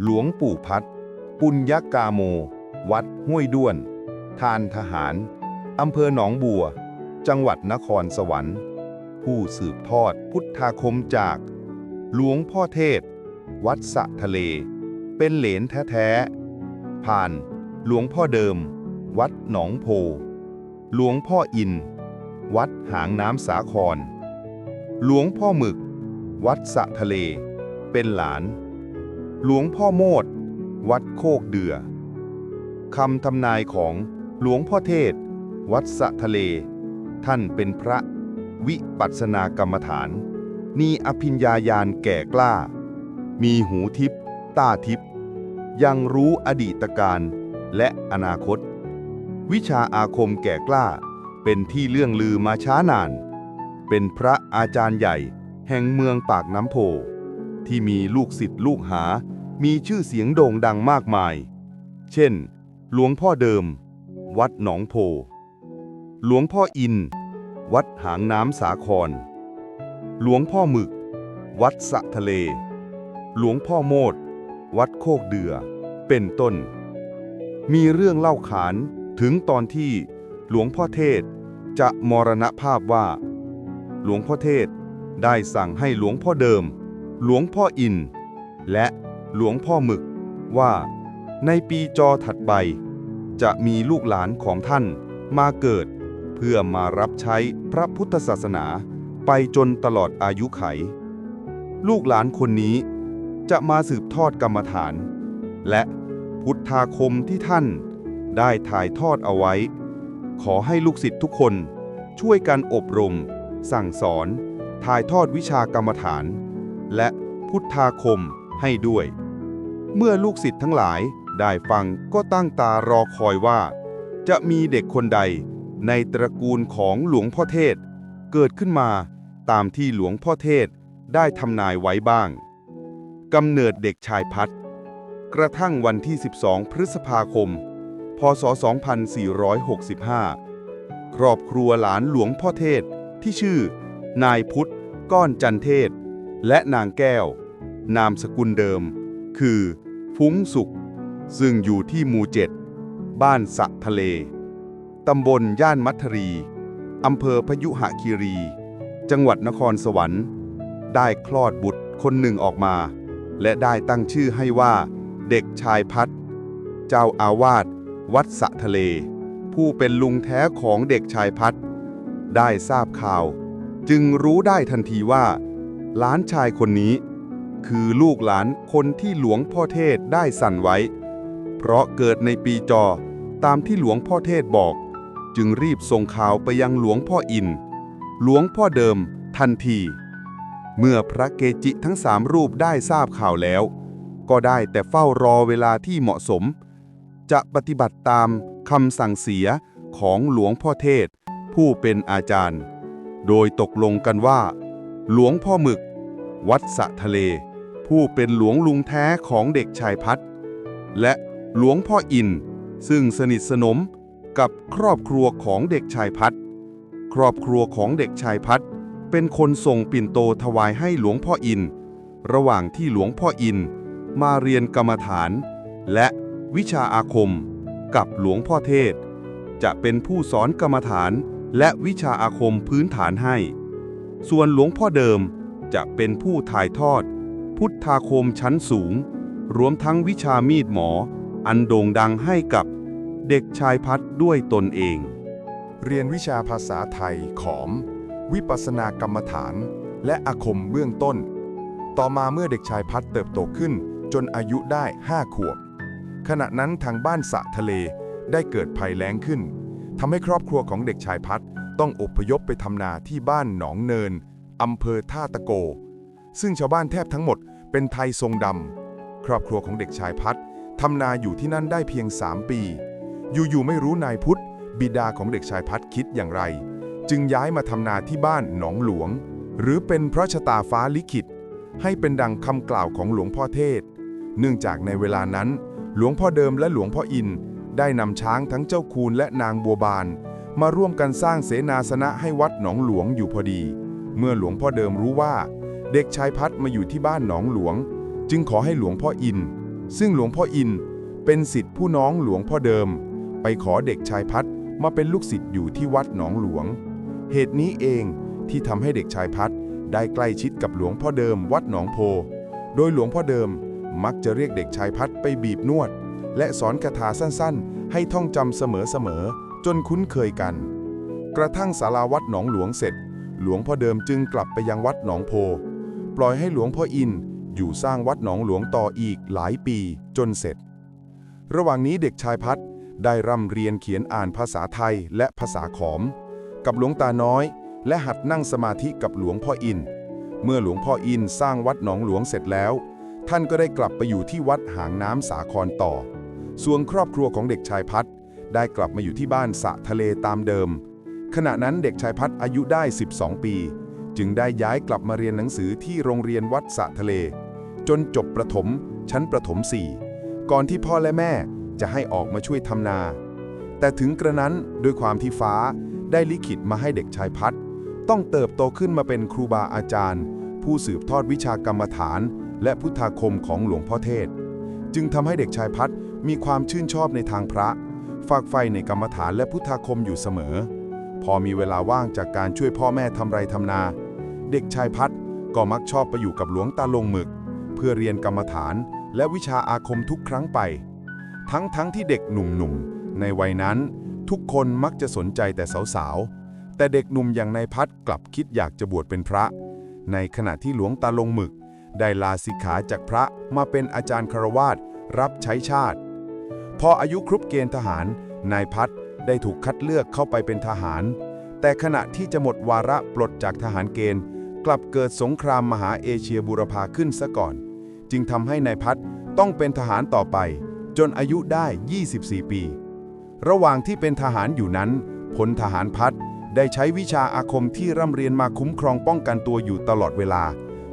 หลวงปู่พัด ปุญญกาโม วัดห้วยด้วน ทานทหาร อำเภอหนองบัว จังหวัดนครสวรรค์ ผู้สืบทอดพุทธาคมจาก หลวงพ่อเทศ วัดสะทะเล เป็นเหลนแท้ๆ ผ่าน หลวงพ่อเดิม วัดหนองโพ หลวงพ่ออิน วัดหางน้ำสาคร หลวงพ่อหมึก วัดสะทะเล เป็นหลาน หลวงพ่อโมด วัดโคกเดือคำทำนายของหลวงพ่อเทศ วัดสะทะเล ท่านเป็นพระวิปัสสนากรรมฐาน มีอภิญญาญาณแก่กล้า มีหูทิพตาทิพย์ยังรู้อดีตการและอนาคต วิชาอาคมแก่กล้า เป็นที่เลื่องลือมาช้านาน เป็นพระอาจารย์ใหญ่แห่งเมืองปากน้ำโพที่มีลูกศิษย์ลูกหา มีชื่อเสียงโด่งดังมากมาย เช่น หลวงพ่อเดิม วัดหนองโพ หลวงพ่ออิน วัดหางน้ำสาคร หลวงพ่อหมึก วัดสะทะเล หลวงพ่อโมด วัดโคกเดือ เป็นต้น มีเรื่องเล่าขานถึงตอนที่หลวงพ่อเทศจะมรณภาพว่า หลวงพ่อเทศได้สั่งให้หลวงพ่อเดิม หลวงพ่ออิน และ หลวงพ่อหมึก ว่าในปีจอถัดไป จะมีลูกหลานของท่านมาเกิด เพื่อมารับใช้พระพุทธศาสนาไปจนตลอดอายุไข ลูกหลานคนนี้จะมาสืบทอดกรรมฐาน และพุทธาคมที่ท่านได้ถ่ายทอดเอาไว้ ขอให้ลูกศิษย์ทุกคนช่วยกันอบรม สั่งสอน ถ่ายทอดวิชากรรมฐาน และพุทธาคมให้ด้วย เมื่อลูกศิษย์ทั้งหลายได้ฟังก็ตั้งตารอคอยว่า จะมีเด็กคนใดในตระกูลของหลวงพ่อเทศ เกิดขึ้นมาตามที่หลวงพ่อเทศได้ทำนายไว้บ้างกำเนิดเด็กชายพัดกระทั่งวันที่ 12 พฤษภาคม พศ 2465 ครอบครัวหลานหลวงพ่อเทศที่ชื่อ นายพุทธ ก้อนจันเทศ และนางแก้ว นามสกุลเดิม คือ ฟุ้งสุข ซึ่งอยู่ที่หมู่เจ็ดบ้านสะทะเล ตำบลย่านมัทรี อำเภอพยุหคีรี จังหวัดนครสวรรค์ ได้คลอดบุตรคนหนึ่งออกมา และได้ตั้งชื่อให้ว่า เด็กชายพัด เจ้าอาวาสวัดสะทะเล ผู้เป็นลุงแท้ของเด็กชายพัด ได้ทราบข่าว จึงรู้ได้ทันทีว่าหลานชายคนนี้ คือลูกหลานคนที่หลวงพ่อเทศได้สั่นไว้ เพราะเกิดในปีจอตามที่หลวงพ่อเทศบอก จึงรีบส่งข่าวไปยังหลวงพ่ออิน หลวงพ่อเดิม ทันที เมื่อพระเกจิทั้งสามรูปได้ทราบข่าวแล้ว ก็ได้แต่เฝ้ารอเวลาที่เหมาะสม จะปฏิบัติตามคำสั่งเสียของหลวงพ่อเทศ ผู้เป็นอาจารย์ โดยตกลงกันว่า หลวงพ่อหมึก วัดสะทะเล ผู้เป็นหลวงลุงแท้ของเด็กชายพัดและหลวงพ่ออิน ซึ่งสนิทสนมกับครอบครัวของเด็กชายพัดครอบครัวของเด็กชายพัดเป็นคนส่งปิ่นโตถวายให้หลวงพ่ออิน ระหว่างที่หลวงพ่ออิน มาเรียนกรรมฐาน และวิชาอาคม กับหลวงพ่อเทศ จะเป็นผู้สอนกรรมฐานและวิชาอาคมพื้นฐานให้ ส่วนหลวงพ่อเดิมจะเป็นผู้ถ่ายทอด พุทธาคมชั้นสูง รวมทั้งวิชามีดหมอ อันโด่งดังให้กับเด็กชายพัดด้วยตนเอง เรียนวิชาภาษาไทยขอม วิปัสสนากรรมฐาน และอาคมเบื้องต้น ต่อมาเมื่อเด็กชายพัดเติบโตขึ้น จนอายุได้5ขวบ ขณะนั้นทางบ้านสะทะเลได้เกิดภัยแล้งขึ้นทำให้ครอบครัวของเด็กชายพัดต้องอพยพไปทำนาที่บ้านหนองเนินอำเภอท่าตะโก ซึ่งชาวบ้านแทบทั้งหมด เป็นไทยทรงดำ ครอบครัวของเด็กชายพัดทำนาอยู่ที่นั่นได้เพียง 3 ปี อยู่ๆไม่รู้นายพุทธ บิดาของเด็กชายพัดคิดอย่างไร จึงย้ายมาทำนาที่บ้านหนองหลวง หรือเป็นเพราะชะตาฟ้าลิขิต ให้เป็นดังคำกล่าวของหลวงพ่อเทศ เนื่องจากในเวลานั้น หลวงพ่อเดิมและหลวงพ่ออินได้นำช้างทั้งเจ้าคูณและนางบัวบาน มาร่วมกันสร้างเสนาสนะให้วัดหนองหลวงอยู่พอดี เมื่อหลวงพ่อเดิมรู้ว่า เด็กชายพัดมาอยู่ที่บ้านหนองหลวง จึงขอให้หลวงพ่ออิน ซึ่งหลวงพ่ออินเป็นสิทธิผู้น้องหลวงพ่อเดิม ไปขอเด็กชายพัดมาเป็นลูกศิษย์อยู่ที่วัดหนองหลวง เหตุนี้เองที่ทำให้เด็กชายพัดได้ใกล้ชิดกับหลวงพ่อเดิมวัดหนองโพ โดยหลวงพ่อเดิมมักจะเรียกเด็กชายพัดไปบีบนวด และสอนคาถาสั้นๆ ให้ท่องจำเสมอๆ จนคุ้นเคยกัน กระทั่งศาลาวัดหนองหลวงเสร็จ หลวงพ่อเดิมจึงกลับไปยังวัดหนองโพ ปล่อยให้หลวงพ่ออินอยู่สร้างวัดหนองหลวงต่ออีกหลายปีจนเสร็จ ระหว่างนี้เด็กชายพัดได้ร่ำเรียนเขียนอ่านภาษาไทยและภาษาขอม กับหลวงตาน้อย และหัดนั่งสมาธิกับหลวงพ่ออิน เมื่อหลวงพ่ออินสร้างวัดหนองหลวงเสร็จแล้ว ท่านก็ได้กลับไปอยู่ที่วัดหางน้ำสาครต่อ ส่วนครอบครัวของเด็กชายพัดได้กลับมาอยู่ที่บ้านสะทะเลตามเดิม ขณะนั้นเด็กชายพัดอายุได้ 12 ปี จึงได้ย้ายกลับมาเรียนหนังสือที่โรงเรียนวัดสะทะเล จนจบประถม ชั้นประถม 4 ก่อนที่พ่อและแม่จะให้ออกมาช่วยทำนา แต่ถึงกระนั้นด้วยความที่ฟ้าได้ลิขิตมาให้เด็กชายพัด ต้องเติบโตขึ้นมาเป็นครูบาอาจารย์ ผู้สืบทอดวิชากรรมฐาน และพุทธาคมของหลวงพ่อเทศ จึงทำให้เด็กชายพัดมีความชื่นชอบในทางพระ ฝากใฝ่ในกรรมฐานและพุทธาคมอยู่เสมอ พอมีเวลาว่างจากการช่วยพ่อแม่ทำไรทำนา เด็กชายพัดก็มักชอบไปอยู่กับหลวงตาลงหมึก เพื่อเรียนกรรมฐานและวิชาอาคมทุกครั้งไป ทั้งทั้งที่เด็กหนุ่มๆ ในวัยนั้น ทุกคนมักจะสนใจแต่สาวๆ แต่เด็กหนุ่มอย่างนายพัดกลับคิดอยากจะบวชเป็นพระ ในขณะที่หลวงตาลงหมึก ได้ลาสิกขาจากพระมาเป็นอาจารย์คารวาสรับใช้ชาติ พออายุครบเกณฑ์ทหาร นายพัดได้ถูกคัดเลือกเข้าไปเป็นทหาร แต่ขณะที่จะหมดวาระปลดจากทหารเกณฑ์ กลับเกิดสงครามมหาเอเชียบูรพาขึ้นซะก่อน จึงทำให้นายพัดต้องเป็นทหารต่อไป จนอายุได้ 24 ปี ระหว่างที่เป็นทหารอยู่นั้นพลทหารพัดได้ใช้วิชาอาคมที่ร่ำเรียนมาคุ้มครองป้องกันตัวอยู่ตลอดเวลา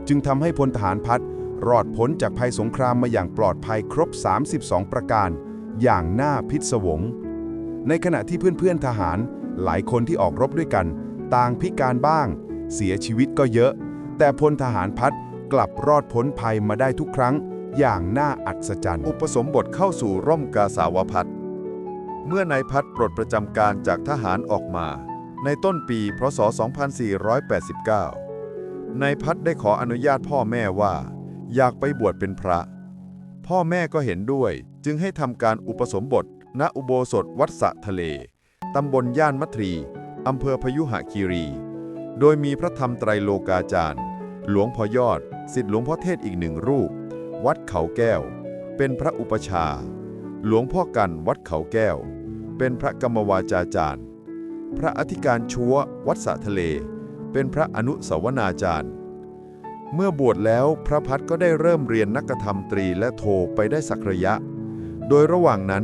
จึงทำให้พลทหารพัดรอดพ้นจากภัยสงครามมาอย่างปลอดภัยครบ 32 ประการ อย่างน่าพิศวง ในขณะที่เพื่อนๆทหารหลายคนที่ออกรบด้วยกัน ต่างพิการบ้าง เสียชีวิตก็เยอะ แต่พลทหารพัดกลับรอดพ้นภัยมาได้ทุกครั้ง อย่างน่าอัศจรรย์ อุปสมบทเข้าสู่ร่มกาสาวพัฒน์เมื่อนายพัฒน์ปลดประจำการจากทหารออกมา ในต้นปีพศ 2489 นายพัฒน์ได้ขออนุญาตพ่อแม่ว่า อยากไปบวชเป็นพระ พ่อแม่ก็เห็นด้วยจึงให้ทำการอุปสมบท ณอุโบสถวัดสะทะเล ตำบลย่านมัทรีอำเภอพยุหคีรี โดยมีพระธรรมไตรโลกาจารย์ หลวงพ่อยอดสิทธิหลวงพ่อเทศอีกหนึ่งรูป วัดเขาแก้ว เป็นพระอุปชา หลวงพ่อกันวัดเขาแก้ว เป็นพระกรรมวาจาจารย์ พระอธิการชัววัดสะทะเล เป็นพระอนุสาวนาจารย์ เมื่อบวชแล้วพระพัดก็ได้เริ่มเรียนนักธรรมตรีและโทไปได้สักระยะ โดยระหว่างนั้น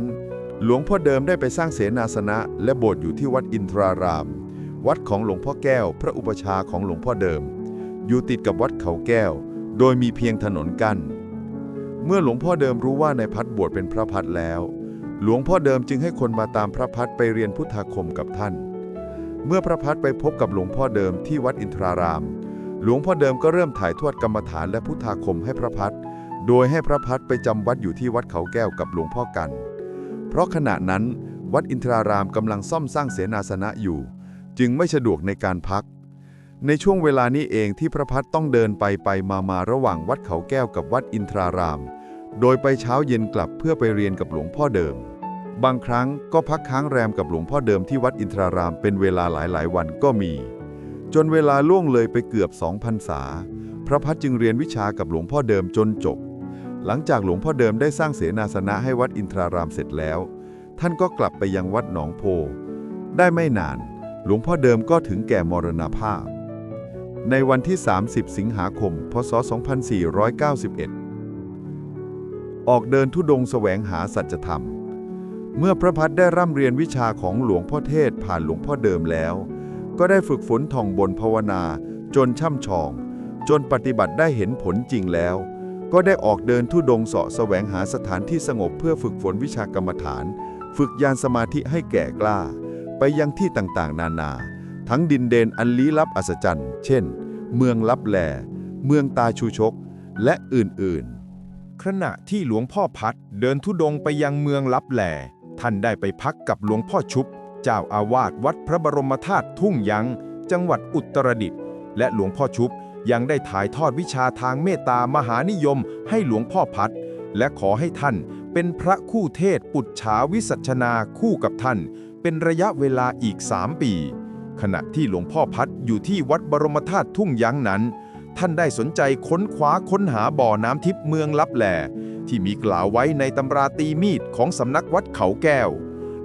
หลวงพ่อเดิมได้ไปสร้างเสนาสนะ และโบสถ์อยู่ที่วัดอินทราราม วัดของหลวงพ่อแก้ว พระอุปชาของหลวงพ่อเดิม อยู่ติดกับวัดเขาแก้ว โดยมีเพียงถนนกั้น เมื่อหลวงพ่อเดิมรู้ว่านายพัดบวชเป็นพระพัดแล้ว หลวงพ่อเดิมจึงให้คนมาตามพระพัดไปเรียนพุทธาคมกับท่าน เมื่อพระพัดไปพบกับหลวงพ่อเดิมที่วัดอินทราราม หลวงพ่อเดิมก็เริ่มถ่ายทอดกรรมฐานและพุทธาคมให้พระพัดโดยให้พระพัดไปจำวัดอยู่ที่วัดเขาแก้วกับหลวงพ่อกัน เพราะขณะนั้นวัดอินทรารามกำลังซ่อมสร้างเสนาสนะอยู่ จึงไม่สะดวกในการพัก ในช่วงเวลานี้เองที่พระพัดต้องเดินไปไปมามาระหว่างวัดเขาแก้วกับวัดอินทราราม โดยไปเช้าเย็นกลับเพื่อไปเรียนกับหลวงพ่อเดิม บางครั้งก็พักค้างแรมกับหลวงพ่อเดิมที่วัดอินทรารามเป็นเวลาหลายๆ วันก็มี จนเวลาล่วงเลยไปเกือบสองพรรษา พระพัดจึงเรียนวิชากับหลวงพ่อเดิมจนจบ หลังจากหลวงพ่อเดิมได้สร้างเสนาสนะให้วัดอินทรารามเสร็จแล้ว ท่านก็กลับไปยังวัดหนองโพได้ไม่นาน หลวงพ่อเดิมก็ถึงแก่มรณภาพ ในวันที่ 30 สิงหาคม พศ 2491 ออกเดินทุดงค์แสวงหาสัจธรรม เมื่อพระพัดได้ร่ำเรียนวิชาของหลวงพ่อเทศผ่านหลวงพ่อเดิมแล้ว ก็ได้ฝึกฝนท่องบนภาวนา จนช่ำชอง จนปฏิบัติได้เห็นผลจริงแล้ว ก็ได้ออกเดินทุดงเสาะแสวงหาสถานที่สงบเพื่อฝึกฝนวิชากรรมฐาน ฝึกญาณสมาธิให้แก่กล้า ไปยังที่ต่างๆ นานา ทั้งดินเดนอันลี้ลับอัศจรรย์ เช่น เมืองลับแล เมืองตาชูชก และอื่นๆ ขณะที่หลวงพ่อพัดเดินทุดงไปยังเมืองลับแหลท่านได้ไปพักกับหลวงพ่อชุบ เจ้าอาวาสวัดพระบรมธาตุทุ่งยัง จังหวัดอุตรดิตถ์ และหลวงพ่อชุบยังได้ถ่ายทอดวิชาทางเมตตามหานิยมให้หลวงพ่อพัด และขอให้ท่านเป็นพระคู่เทศปุจฉาวิสัชนาคู่กับท่าน เป็นระยะเวลาอีกสามปี ขณะที่หลวงพ่อพัดอยู่ที่วัดบรมธาตุทุ่งยังนั้น ท่านได้สนใจค้นคว้าค้นหาบ่อน้ำทิพย์เมืองลับแลที่มีกล่าวไว้ในตำราตีมีดของสำนักวัดเขาแก้ว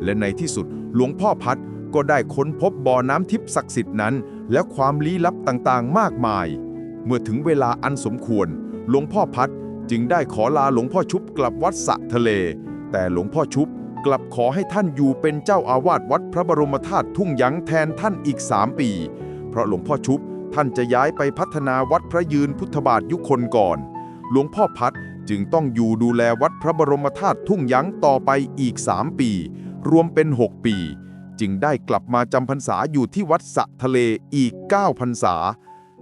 และในที่สุดหลวงพ่อพัดก็ได้ค้นพบบ่อน้ำทิพย์ศักดิ์สิทธิ์นั้น และความลี้ลับต่างๆ มากมาย เมื่อถึงเวลาอันสมควร หลวงพ่อพัดจึงได้ขอลาหลวงพ่อชุบกลับวัดสะทะเล แต่หลวงพ่อชุบ กลับขอให้ท่านอยู่เป็นเจ้าอาวาสวัดพระบรมธาตุทุ่งยังแทนท่านอีกสามปี เพราะหลวงพ่อชุบท่านจะย้ายไปพัฒนาวัดพระยืนพุทธบาทยุคนก่อน หลวงพ่อพัดจึงต้องอยู่ดูแลวัดพระบรมธาตุทุ่งยังต่อไปอีก 3 ปี รวมเป็น 6 ปี จึงได้กลับมาจำพรรษาอยู่ที่วัดสะทะเลอีก 9 พรรษา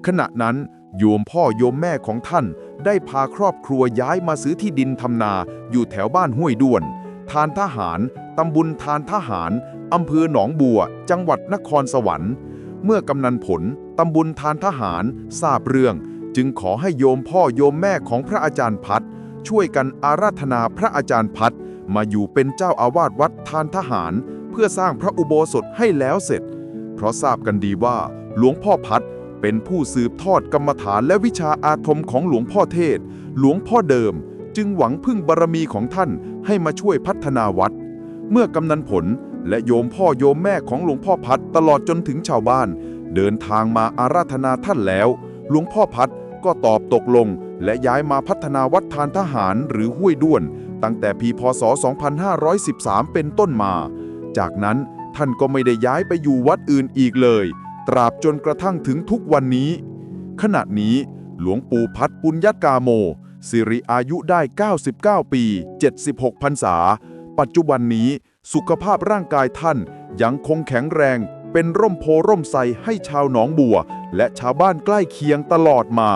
ขณะนั้นโยมพ่อโยมแม่ของท่าน ได้พาครอบครัวย้ายมาซื้อที่ดินทำนาอยู่แถวบ้านห้วยด้วน ทานทหาร ตำบลทานทหาร อำเภอหนองบัว จังหวัดนครสวรรค์ เมื่อกำนันผล ตำบลทานทหาร ทราบเรื่อง จึงขอให้โยมพ่อโยมแม่ของพระอาจารย์พัดช่วยกันอาราธนาพระอาจารย์พัดมาอยู่เป็นเจ้าอาวาสวัดทานทหาร เพื่อสร้างพระอุโบสถให้แล้วเสร็จ เพราะทราบกันดีว่า หลวงพ่อพัดเป็นผู้สืบทอดกรรมฐานและวิชาอาคมของหลวงพ่อเทศ หลวงพ่อเดิม จึงหวังพึ่งบารมีของท่านให้มาช่วยพัฒนาวัด เมื่อกำนันผลและโยมพ่อโยมแม่ของหลวงพ่อพัดตลอดจนถึงชาวบ้าน เดินทางมาอาราธนาท่านแล้ว หลวงพ่อพัดก็ตอบตกลง และย้ายมาพัฒนาวัดทานทหารหรือห้วยด้วน ตั้งแต่ปีพศ 2513 เป็นต้นมา จากนั้นท่านก็ไม่ได้ย้ายไปอยู่วัดอื่นอีกเลย ตราบจนกระทั่งถึงทุกวันนี้ ขณะนี้หลวงปู่พัดปุญญากาโม สิริอายุได้ 99 ปี 76พรรษา ปัจจุบันนี้สุขภาพร่างกายท่านยังคงแข็งแรง เป็นร่มโพร่มไทรให้ชาวหนองบัว และชาวบ้านใกล้เคียงตลอดมา